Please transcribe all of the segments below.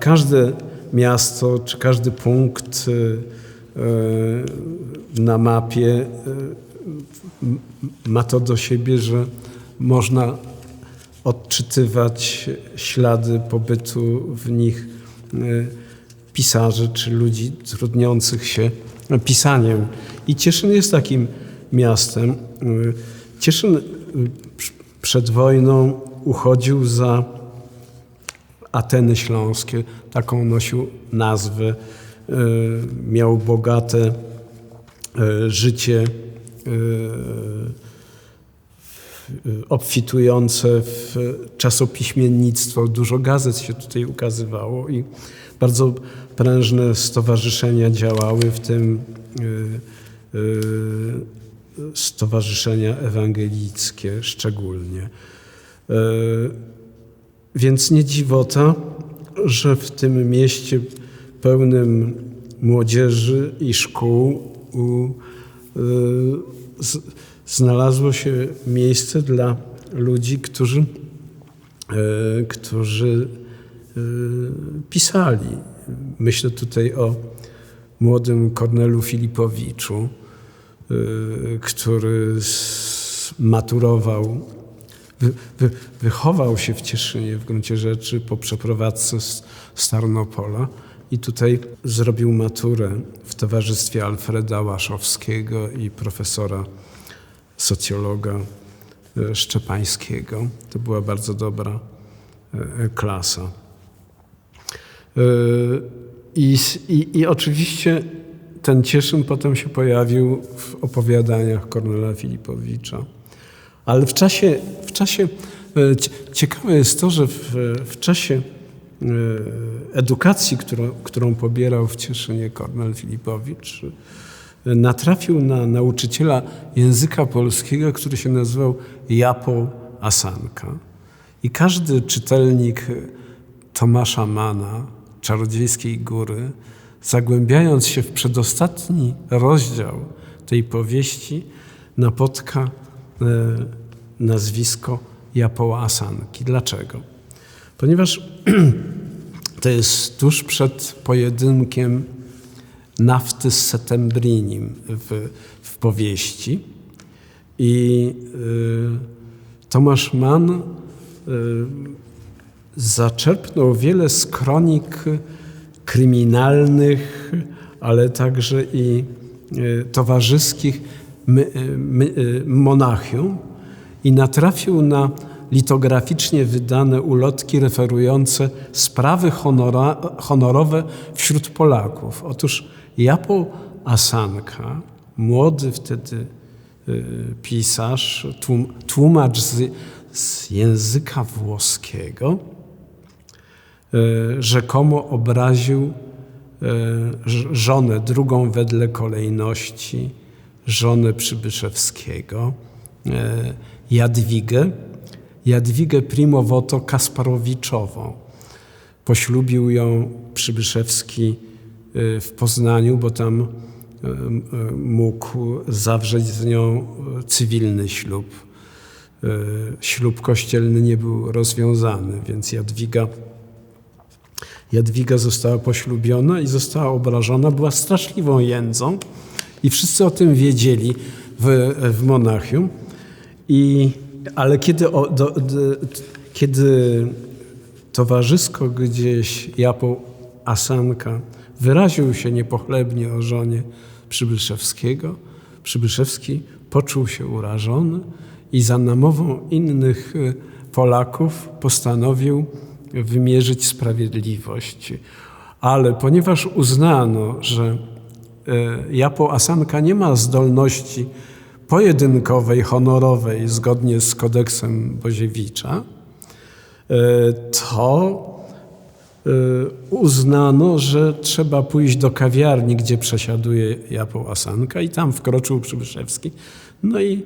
Każde miasto czy każdy punkt y, y, na mapie y, ma to do siebie, że można odczytywać ślady pobytu w nich pisarzy czy ludzi trudniących się pisaniem. I Cieszyn jest takim miastem. Y, Cieszyn y, pr- przed wojną uchodził za Ateny Śląskie, taką nosił nazwę. Y, Miał bogate życie, obfitujące w czasopiśmiennictwo. Dużo gazet się tutaj ukazywało i bardzo prężne stowarzyszenia działały, w tym stowarzyszenia ewangelickie szczególnie. Y, więc nie dziwota, że w tym mieście pełnym młodzieży i szkół z, znalazło się miejsce dla ludzi, którzy, y, którzy pisali. Myślę tutaj o młodym Kornelu Filipowiczu, który s- maturował wy, wy, wychował się w Cieszynie w gruncie rzeczy po przeprowadzce z, z Tarnopola i tutaj zrobił maturę w towarzystwie Alfreda Łaszowskiego i profesora socjologa e, Szczepańskiego. To była bardzo dobra e, klasa. I, i, I oczywiście ten Cieszyn potem się pojawił w opowiadaniach Kornela Filipowicza. Ale w czasie, w czasie e, cie- ciekawe jest to, że w, w czasie e, edukacji, którą, którą pobierał w Cieszynie Kornel Filipowicz, e, natrafił na nauczyciela języka polskiego, który się nazywał Japo Asanka. I każdy czytelnik Tomasza Mana, Czarodziejskiej Góry, zagłębiając się w przedostatni rozdział tej powieści, napotka e, nazwisko Japoła Asanki. Dlaczego? Ponieważ to jest tuż przed pojedynkiem nafty z Setembrinim w, w powieści i y, Tomasz Mann y, zaczerpnął wiele z kronik kryminalnych, ale także i y, towarzyskich my, y, Monachium i natrafił na litograficznie wydane ulotki referujące sprawy honora, honorowe wśród Polaków. Otóż Japo Asanka, młody wtedy pisarz, tłum, tłumacz z, z języka włoskiego, rzekomo obraził ż- żonę drugą wedle kolejności, żonę Przybyszewskiego, y, Jadwigę, Jadwigę Primowoto Kasparowiczową. Poślubił ją Przybyszewski w Poznaniu, bo tam mógł zawrzeć z nią cywilny ślub. Ślub kościelny nie był rozwiązany, więc Jadwiga, Jadwiga została poślubiona i została obrażona. Była straszliwą jędzą i wszyscy o tym wiedzieli w, w Monachium. I, ale kiedy, o, do, do, kiedy towarzysko gdzieś Japo Asanka wyraził się niepochlebnie o żonie Przybyszewskiego, Przybyszewski poczuł się urażony i za namową innych e, Polaków postanowił wymierzyć sprawiedliwość. Ale ponieważ uznano, że e, Japo Asanka nie ma zdolności pojedynkowej, honorowej, zgodnie z kodeksem Boziewicza, e, to e, uznano, że trzeba pójść do kawiarni, gdzie przesiaduje Japoł Asanka i tam wkroczył Przybyszewski. No i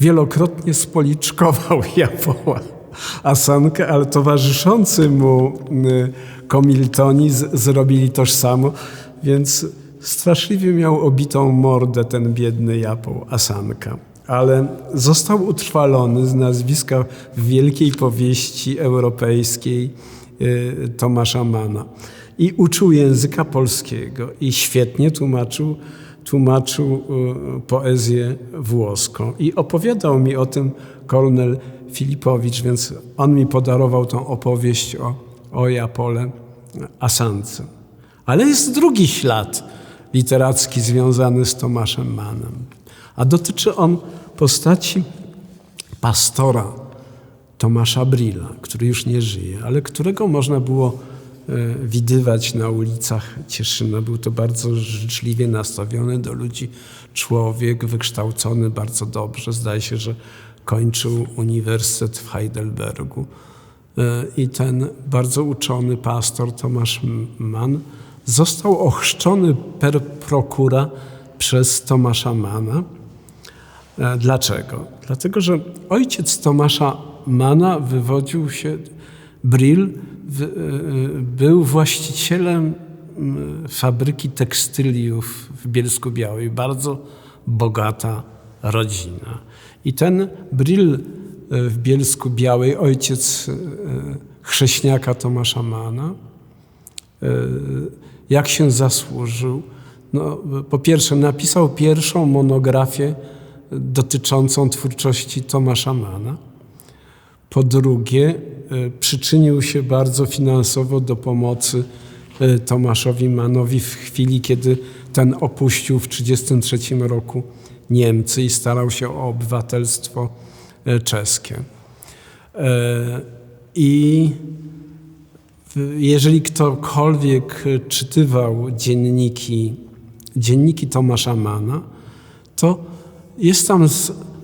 wielokrotnie spoliczkował Japoła Asankę, ale towarzyszący mu y, komiltoni zrobili toż samo, więc straszliwie miał obitą mordę ten biedny Japał Asanka, ale został utrwalony z nazwiska w wielkiej powieści europejskiej y, Tomasza Mana i uczył języka polskiego i świetnie tłumaczył, tłumaczył y, poezję włoską. I opowiadał mi o tym Kornel Filipowicz, więc on mi podarował tą opowieść o, o Japole Asance. Ale jest drugi ślad literacki związany z Tomaszem Mannem, a dotyczy on postaci pastora Tomasza Brilla, który już nie żyje, ale którego można było e, widywać na ulicach Cieszyna. Był to bardzo życzliwie nastawiony do ludzi człowiek, wykształcony bardzo dobrze. Zdaje się, że kończył uniwersytet w Heidelbergu. E, I ten bardzo uczony pastor Tomasz Mann został ochrzczony per procura przez Tomasza Mana. E, dlaczego? Dlatego, że ojciec Tomasza Mana wywodził się, Brill, e, był właścicielem fabryki tekstyliów w Bielsku Białej. Bardzo bogata rodzina. I ten Brill e, w Bielsku Białej, ojciec chrześniaka Tomasza Mana, jak się zasłużył. No, po pierwsze, napisał pierwszą monografię dotyczącą twórczości Tomasza Mana. Po drugie, e, przyczynił się bardzo finansowo do pomocy e, Tomaszowi Manowi w chwili, kiedy ten opuścił w 1933 roku Niemcy i starał się o obywatelstwo e, czeskie. I jeżeli ktokolwiek czytywał dzienniki, dzienniki Tomasza Mana, to jest tam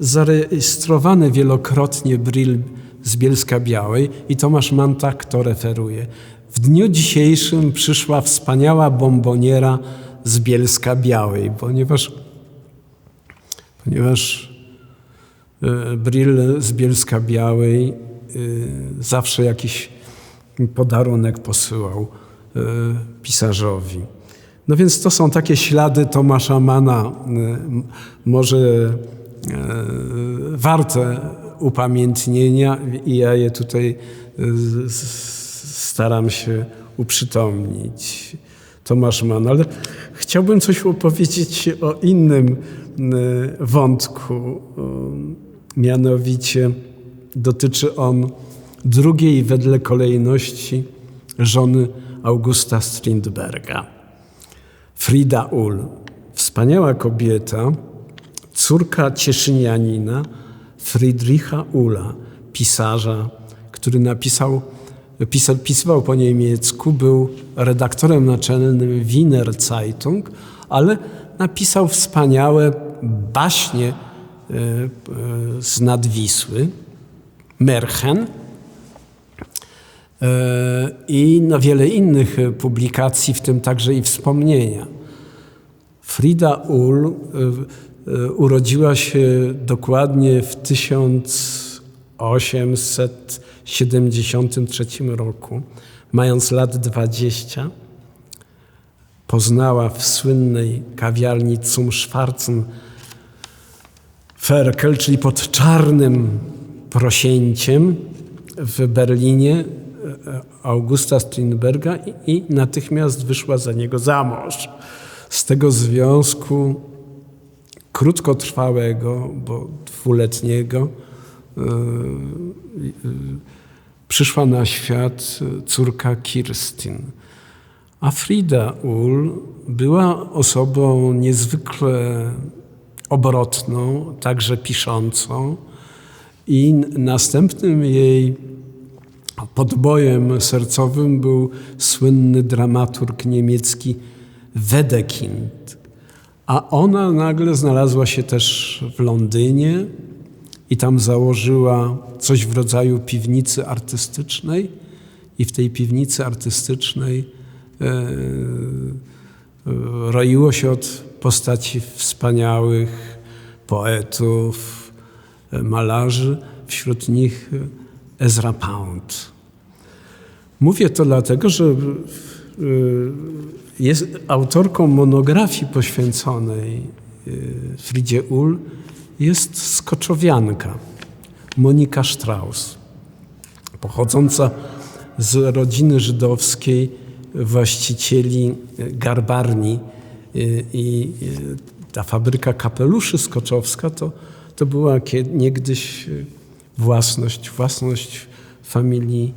zarejestrowany wielokrotnie Brill z Bielska Białej i Tomasz Mann tak to referuje. W dniu dzisiejszym przyszła wspaniała bomboniera z Bielska Białej, ponieważ, ponieważ e, Brill z Bielska Białej e, zawsze jakiś podarunek posyłał e, pisarzowi. No więc to są takie ślady Tomasza Mana, może warte upamiętnienia i ja je tutaj staram się uprzytomnić. Tomasz Mann, ale chciałbym coś opowiedzieć o innym wątku, mianowicie dotyczy on drugiej wedle kolejności żony Augusta Strindberga. Frida Ull, wspaniała kobieta, córka cieszynianina Friedricha Ula, pisarza, który napisał, pisał, pisywał po niemiecku, był redaktorem naczelnym Wiener Zeitung, ale napisał wspaniałe baśnie e, e, z nadwisły, Merchen, E, i na wiele innych publikacji, w tym także i wspomnienia. Frida Ull urodziła się dokładnie w 1873 roku, mając lat 20. Poznała w słynnej kawiarni Zum Schwarzen Ferkel, czyli pod czarnym prosięciem w Berlinie Augusta Strindberga i, i natychmiast wyszła za niego za mąż. Z tego związku krótkotrwałego, bo dwuletniego, yy, yy, przyszła na świat córka Kirstin. A Frida Ull była osobą niezwykle obrotną, także piszącą i następnym jej Podbojem sercowym był słynny dramaturg niemiecki Wedekind. A ona nagle znalazła się też w Londynie i tam założyła coś w rodzaju piwnicy artystycznej. I w tej piwnicy artystycznej e, e, roiło się od postaci wspaniałych poetów, e, malarzy, wśród nich Ezra Pound. Mówię to dlatego, że jest autorką monografii poświęconej Fridzie Ull, jest skoczowianka Monika Strauss, pochodząca z rodziny żydowskiej właścicieli garbarni i ta fabryka kapeluszy skoczowska to, to była niegdyś własność, własność familii,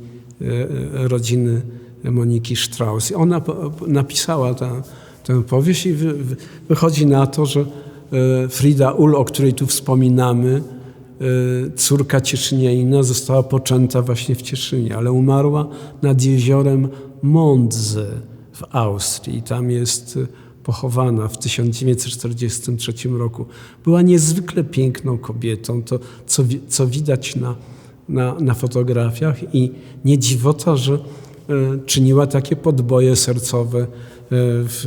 rodziny Moniki Strauss. I ona napisała tę, tę powieść i wychodzi na to, że Frida Ull, o której tu wspominamy, córka Cieszynianina, została poczęta właśnie w Cieszynie, ale umarła nad jeziorem Mondze w Austrii. Tam jest pochowana w 1943 roku. Była niezwykle piękną kobietą, to co, co widać na, na, na fotografiach i nie dziwota, że czyniła takie podboje sercowe w,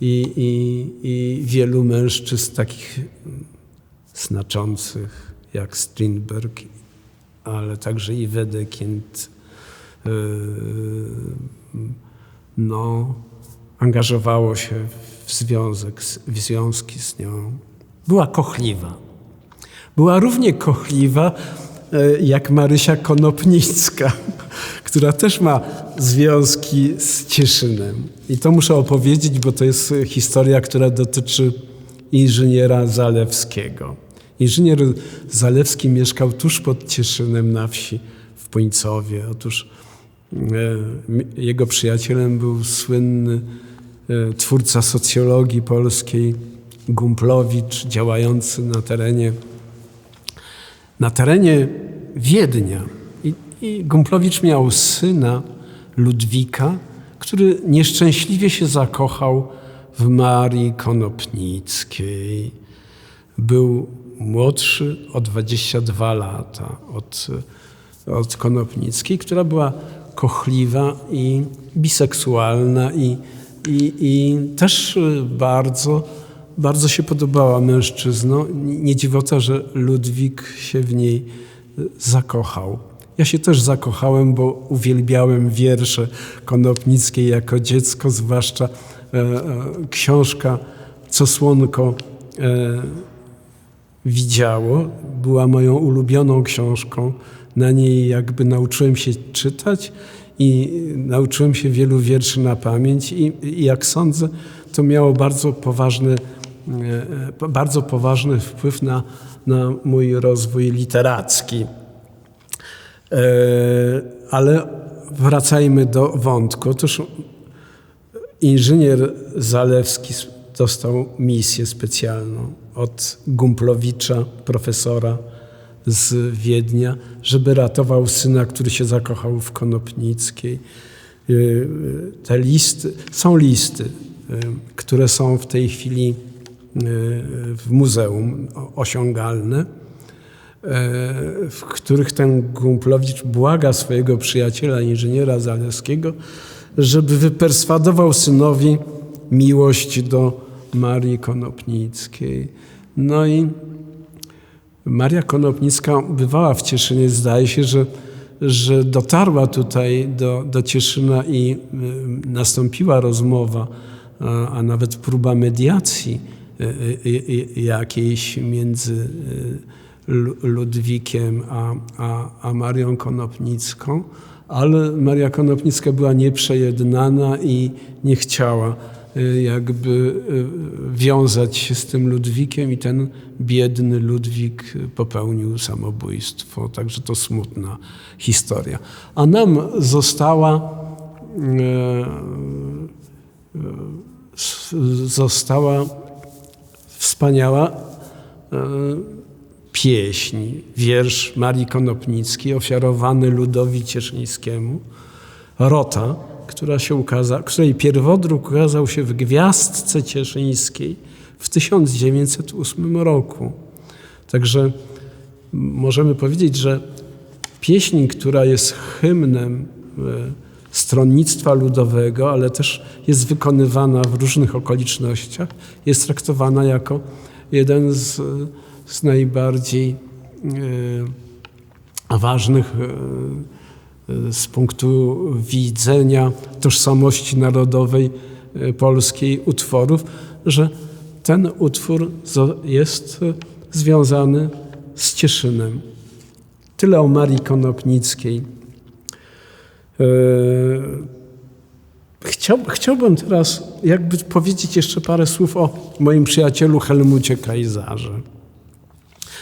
i, i, i wielu mężczyzn takich znaczących jak Strindberg, ale także i Wedekind no, angażowało się w związek, w związki z nią. Była kochliwa. Była równie kochliwa jak Marysia Konopnicka, która też ma związki z Cieszynem. I to muszę opowiedzieć, bo to jest historia, która dotyczy inżyniera Zalewskiego. Inżynier Zalewski mieszkał tuż pod Cieszynem na wsi w Pońcowie. Otóż jego przyjacielem był słynny twórca socjologii polskiej Gumplowicz, działający na terenie, na terenie Wiednia. I, I Gumplowicz miał syna Ludwika, który nieszczęśliwie się zakochał w Marii Konopnickiej. Był młodszy o 22 lata od, od Konopnickiej, która była kochliwa i biseksualna i, i, i też bardzo, bardzo się podobała mężczyznom. Nie dziwota, że Ludwik się w niej zakochał. Ja się też zakochałem, bo uwielbiałem wiersze Konopnickiej jako dziecko, zwłaszcza e, e, książka Co słonko e, widziało. Była moją ulubioną książką. Na niej jakby nauczyłem się czytać i nauczyłem się wielu wierszy na pamięć i, i jak sądzę, to miało bardzo poważny, bardzo poważny wpływ na, na mój rozwój literacki. Ale wracajmy do wątku. Otóż inżynier Zalewski dostał misję specjalną od Gumplowicza, profesora z Wiednia, żeby ratował syna, który się zakochał w Konopnickiej. Te listy, są listy, które są w tej chwili w muzeum osiągalne, w których ten Gumplowicz błaga swojego przyjaciela, inżyniera Zalewskiego, żeby wyperswadował synowi miłość do Marii Konopnickiej. No i Maria Konopnicka bywała w Cieszynie. Zdaje się, że, że dotarła tutaj do, do Cieszyna i y, nastąpiła rozmowa, a, a nawet próba mediacji y, y, jakiejś między Ludwikiem a, a, a Marią Konopnicką, ale Maria Konopnicka była nieprzejednana i nie chciała jakby y, wiązać się z tym Ludwikiem i ten biedny Ludwik popełnił samobójstwo. Także to smutna historia. A nam została y, została wspaniała pieśń, wiersz Marii Konopnickiej ofiarowany Ludowi Cieszyńskiemu, Rota, która się ukaza, której pierwodruk ukazał się w Gwiazdce Cieszyńskiej w 1908 roku. Także możemy powiedzieć, że pieśń, która jest hymnem e, stronnictwa ludowego, ale też jest wykonywana w różnych okolicznościach, jest traktowana jako jeden z, z najbardziej e, ważnych e, z punktu widzenia tożsamości narodowej y, polskiej utworów, że ten utwór jest y, związany z Cieszynem. Tyle o Marii Konopnickiej. Chciał, chciałbym teraz jakby powiedzieć jeszcze parę słów o moim przyjacielu Helmucie Kajzarze,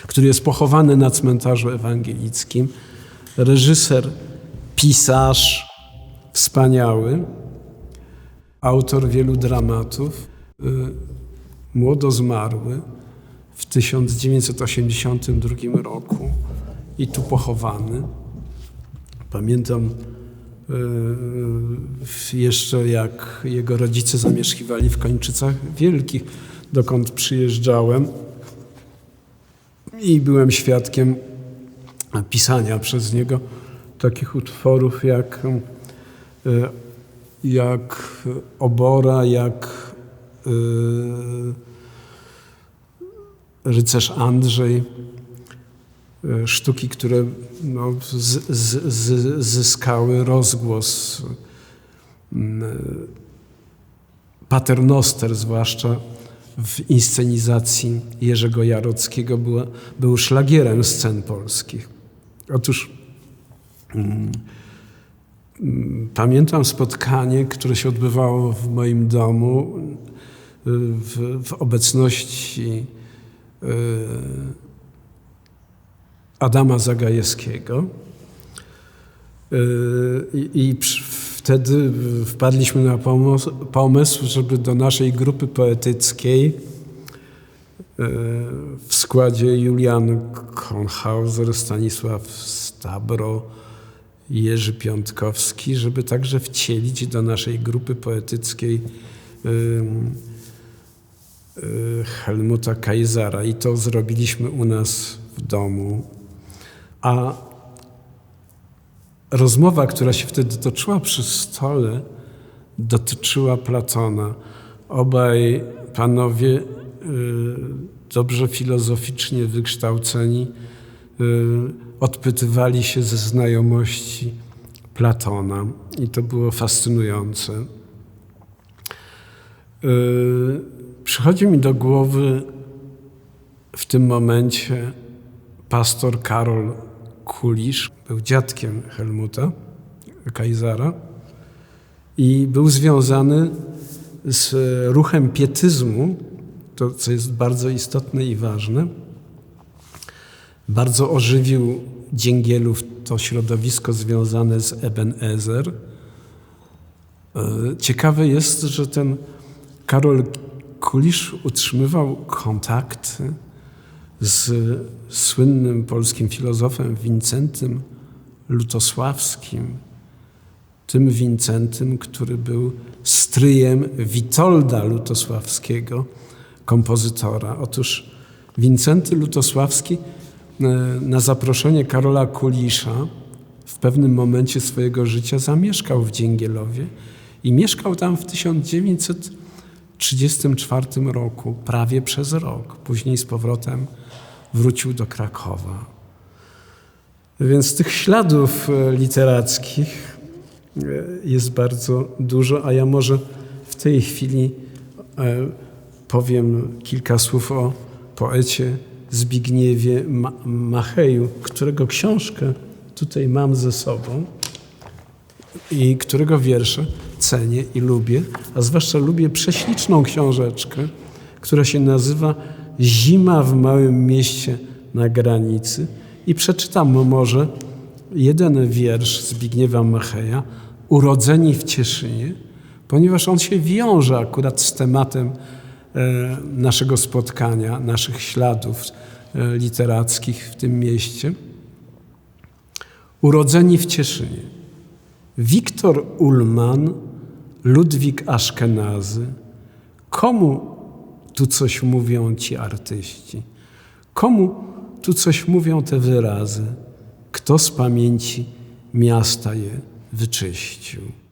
który jest pochowany na cmentarzu ewangelickim. Reżyser, pisarz, wspaniały, autor wielu dramatów, y, młodo zmarły w 1982 roku i tu pochowany. Pamiętam Yy, jeszcze jak jego rodzice zamieszkiwali w Kończycach Wielkich, dokąd przyjeżdżałem i byłem świadkiem pisania przez niego takich utworów jak, yy, jak Obora, jak yy, Rycerz Andrzej, E, sztuki, które no, z, z, z, zyskały rozgłos. Mm, e, Paternoster, zwłaszcza w inscenizacji Jerzego Jarockiego, była, był szlagierem scen polskich. Otóż pamiętam spotkanie, które się odbywało w moim domu w, w obecności y, Adama Zagajewskiego. Y, I, wtedy wpadliśmy na pomysł, żeby do naszej grupy poetyckiej y, w składzie Julian Kornhauser, Stanisław Stabro, Jerzy Piątkowski, żeby także wcielić do naszej grupy poetyckiej y, Helmuta Kajzara. I to zrobiliśmy u nas w domu a rozmowa, która się wtedy toczyła przy stole, dotyczyła Platona. Obaj panowie y, dobrze filozoficznie wykształceni odpytywali się ze znajomości Platona i to było fascynujące. Y, przychodzi mi do głowy w tym momencie pastor Karol Kulisz był dziadkiem Helmuta Kajzara i był związany z ruchem pietyzmu, to co jest bardzo istotne i ważne. Bardzo ożywił Dzięgielów to środowisko związane z Eben Ezer. E, ciekawe jest, że ten Karol Kulisz utrzymywał kontakty z słynnym polskim filozofem Wincentym Lutosławskim, tym Wincentym, który był stryjem Witolda Lutosławskiego, kompozytora. Otóż Wincenty Lutosławski na zaproszenie Karola Kulisza w pewnym momencie swojego życia zamieszkał w Dzięgielowie i mieszkał tam w 1934 roku, prawie przez rok. Później z powrotem wrócił do Krakowa. Więc tych śladów e, literackich e, jest bardzo dużo, a ja może w tej chwili e, powiem kilka słów o poecie Zbigniewie Macheju, którego książkę tutaj mam ze sobą i którego wiersze cenię i lubię, a zwłaszcza lubię prześliczną książeczkę, która się nazywa Zima w małym mieście na granicy. I przeczytam może jeden wiersz Zbigniewa Macheja, Urodzeni w Cieszynie, ponieważ on się wiąże akurat z tematem naszego spotkania, naszych śladów e, literackich w tym mieście. Urodzeni w Cieszynie. Wiktor Ullman, Ludwik Aszkenazy. Komu tu coś mówią ci artyści? Komu tu coś mówią te wyrazy? Kto z pamięci miasta je wyczyścił?